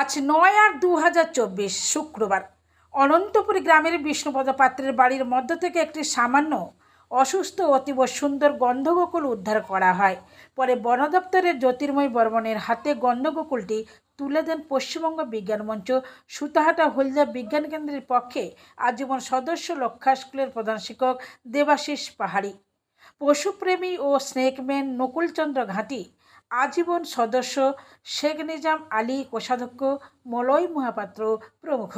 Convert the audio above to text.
আজ নয় আর দু হাজার চব্বিশ শুক্রবার। অনন্তপুর গ্রামের বিষ্ণুপদ পাত্রের বাড়ির মধ্য থেকে একটি সামান্য, অসুস্থ, অতীব সুন্দর গন্ধগোকুল উদ্ধার করা হয়। পরে বন দপ্তরের জ্যোতির্ময় বর্মনের হাতে গন্ধগোকুলটি তুলে দেন পশ্চিমবঙ্গ বিজ্ঞান মঞ্চ। সুতাহাটা হলদিয়া বিজ্ঞান কেন্দ্রের পক্ষে আজীবন সদস্য লক্ষা স্কুলের প্রধান শিক্ষক দেবাশিস পাহাড়ি। পশুপ্রেমী ও স্নেকম্যান নকুলচন্দ্র ঘাঁটি আজীবন সদস্য শেখ নিজাম আলী কোষাধ্যক্ষ মলয় মহাপাত্র প্রমুখ।